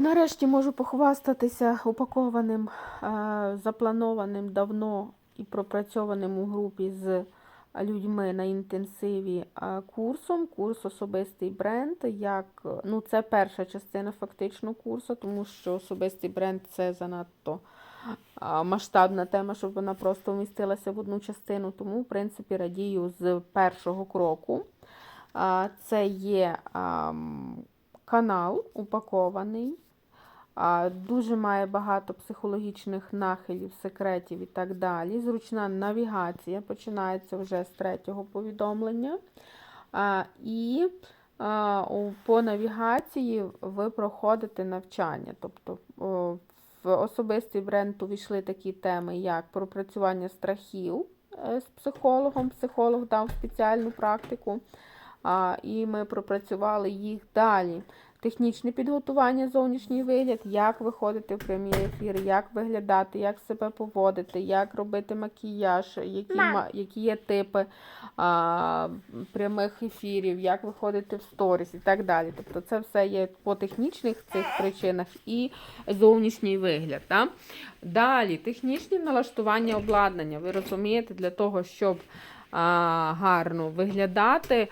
Нарешті можу похвастатися упакованим, е, запланованим давно і пропрацьованим у групі з людьми на інтенсиві е, курсом. Курс особистий бренд. Як, е, ну, це перша частина фактично курсу, тому що особистий бренд це занадто масштабна тема, щоб вона просто вмістилася в одну частину. Тому, в принципі, радію з першого кроку. Це є канал упакований. Дуже має багато психологічних нахилів, секретів і так далі. Зручна навігація починається вже з третього повідомлення. І по навігації ви проходите навчання. Тобто в особистий бренд увійшли такі теми, як пропрацювання страхів е, з психологом. Психолог дав спеціальну практику. І ми пропрацювали їх далі. Технічне підготування, зовнішній вигляд, як виходити в прямі ефіри, як виглядати, як себе поводити, як робити макіяж, які, які є типи а, прямих ефірів, як виходити в сторіс і так далі. Тобто це все є по технічних цих причинах і зовнішній вигляд. Так? Далі, технічне налаштування обладнання. Ви розумієте, для того, щоб гарно виглядати,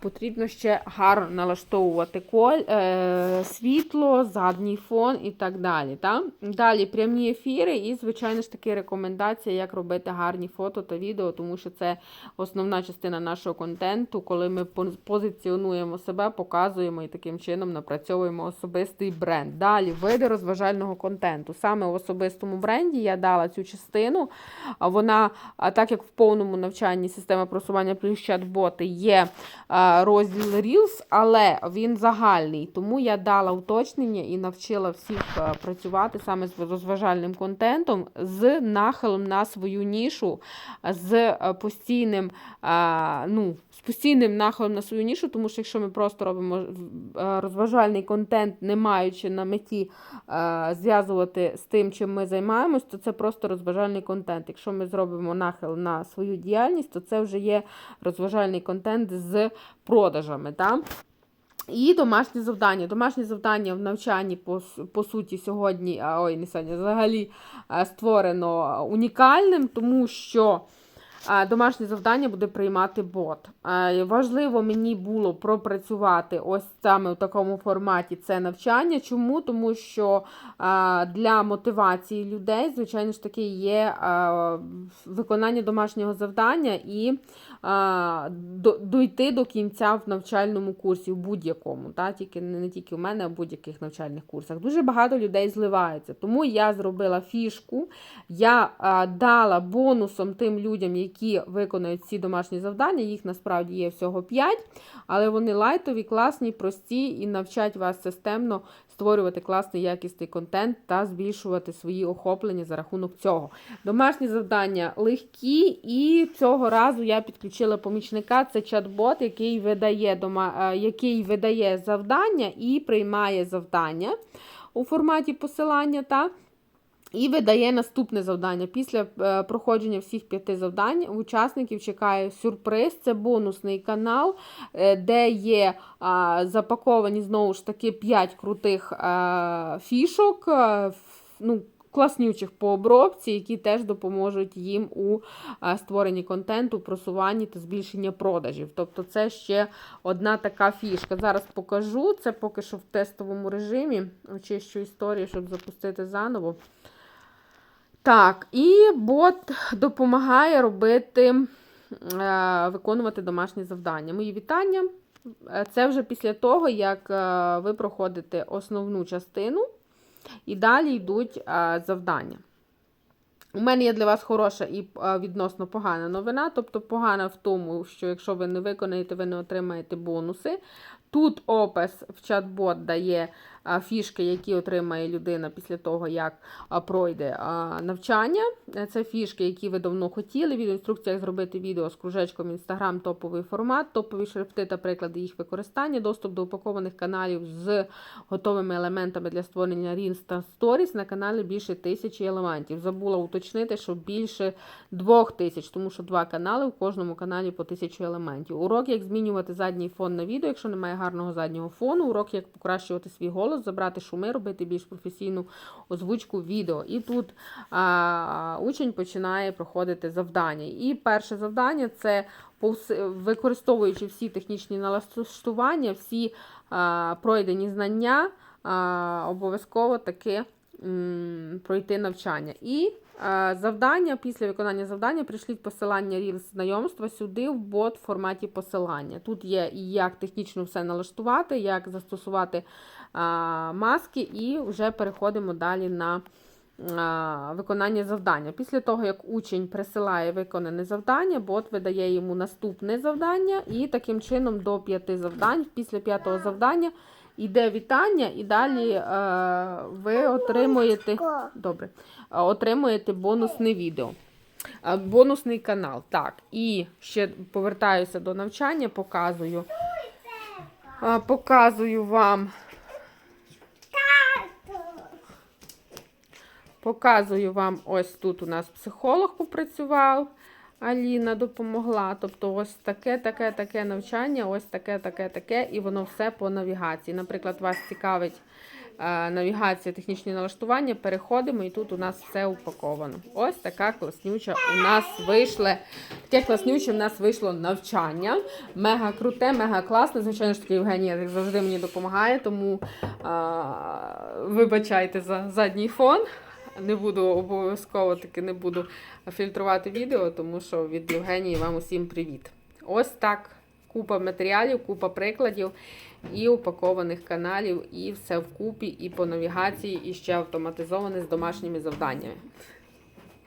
потрібно ще гарно налаштовувати коль, е, світло, задній фон і так далі. Та? Далі прямі ефіри і, звичайно ж таки, рекомендація, як робити гарні фото та відео, тому що це основна частина нашого контенту, коли ми позиціонуємо себе, показуємо і таким чином напрацьовуємо особистий бренд. Далі види розважального контенту. Саме в особистому бренді я дала цю частину. Вона, так як в повному навчанні система просування плюс чат-боти є розділ Reels, але він загальний. Тому я дала уточнення і навчила всіх працювати саме з розважальним контентом, з нахилом на свою нішу, з постійним, а, ну, з постійним нахилом на свою нішу, тому що якщо ми просто робимо е, розважальний контент, не маючи на меті е, зв'язувати з тим, чим ми займаємось, то це просто розважальний контент. Якщо ми зробимо нахил на свою діяльність, то це вже є розважальний контент з продажами. Так? І домашні завдання. Домашні завдання в навчанні, по, по суті, сьогодні, ой, не сьогодні, взагалі е, створено унікальним, тому що домашнє завдання буде приймати бот. Важливо мені було пропрацювати ось саме в такому форматі це навчання. Чому? Тому що для мотивації людей, звичайно ж таки, є виконання домашнього завдання і дойти до кінця в навчальному курсі, в будь-якому, та? тільки не, не тільки в мене, а в будь-яких навчальних курсах. Дуже багато людей зливається. Тому я зробила фішку, я дала бонусом тим людям, які виконають ці домашні завдання. Їх насправді є всього 5, але вони лайтові, класні, прості і навчать вас системно створювати класний якісний контент та збільшувати свої охоплення за рахунок цього. Домашні завдання легкі, і цього разу я підключила помічника. Це чат-бот, який видає, дома, е, який видає завдання і приймає завдання у форматі посилання. Та і видає наступне завдання. Після е, проходження всіх п'яти завдань учасників чекає сюрприз. Це бонусний канал, е, де є запаковані знову ж таки 5 крутих а, фішок. ну, Класнючих по обробці, які теж допоможуть їм у створенні контенту, просуванні та збільшенні продажів. Тобто, це ще одна така фішка. Зараз покажу. Це поки що в тестовому режимі. Очищу історію, щоб запустити заново. Так, і бот допомагає робити, е, виконувати домашні завдання. Мої вітання. Е, Це вже після того, як е, ви проходите основну частину, і далі йдуть завдання. У мене є для вас хороша і відносно погана новина. Тобто погана в тому, що якщо ви не виконаєте, ви не отримаєте бонуси. Тут опис в чат-бот дає фішки, які отримає людина після того, як пройде навчання. Е, Це фішки, які ви давно хотіли. Відеоінструкція, як зробити відео з кружечком Instagram, топовий формат, топові шрифти та приклади їх використання, доступ до упакованих каналів з готовими елементами для створення Reels та Stories на каналі більше тисячі елементів. Забула уточнити, що більше двох тисяч, тому що два канали, в кожному каналі по тисячу елементів. Урок, як змінювати задній фон на відео, якщо немає гарного заднього фону, урок, як покращувати свій голос голос, забрати шуми, робити більш професійну озвучку відео. І тут а, учень починає проходити завдання. І перше завдання це використовуючи всі технічні налаштування, всі а, пройдені знання, а, обов'язково таки м, пройти навчання. І завдання, після виконання завдання прийшліть посилання Reels знайомства сюди в бот форматі посилання. Тут є і як технічно все налаштувати, як застосувати маски, і вже переходимо далі на виконання завдання. Після того, як учень присилає виконане завдання, бот видає йому наступне завдання, і таким чином до п'яти завдань. Після п'ятого завдання йде вітання, і далі е, ви отримуєте. Добре. Е, Отримуєте бонусне відео. Е, Бонусний канал. Так, і ще повертаюся до навчання, показую. Показую вам. Показую вам, ось тут у нас психолог попрацював. Аліна допомогла. Тобто, ось таке, таке, таке навчання, ось таке, таке, таке, і воно все по навігації. Наприклад, вас цікавить е, навігація, технічні налаштування. Переходимо, і тут у нас все упаковано. Ось така класнюча у нас вийшло. Таке класнюче в нас вийшло навчання. Мега круте, мега класне. Звичайно ж таки, Євгенія як завжди мені допомагає, тому е, вибачайте за задній фон. Не буду обов'язково таки не буду фільтрувати відео, тому що від Євгенії вам усім привіт. Ось так. Купа матеріалів, купа прикладів і упакованих каналів, і все вкупі, і по навігації, і ще автоматизоване з домашніми завданнями.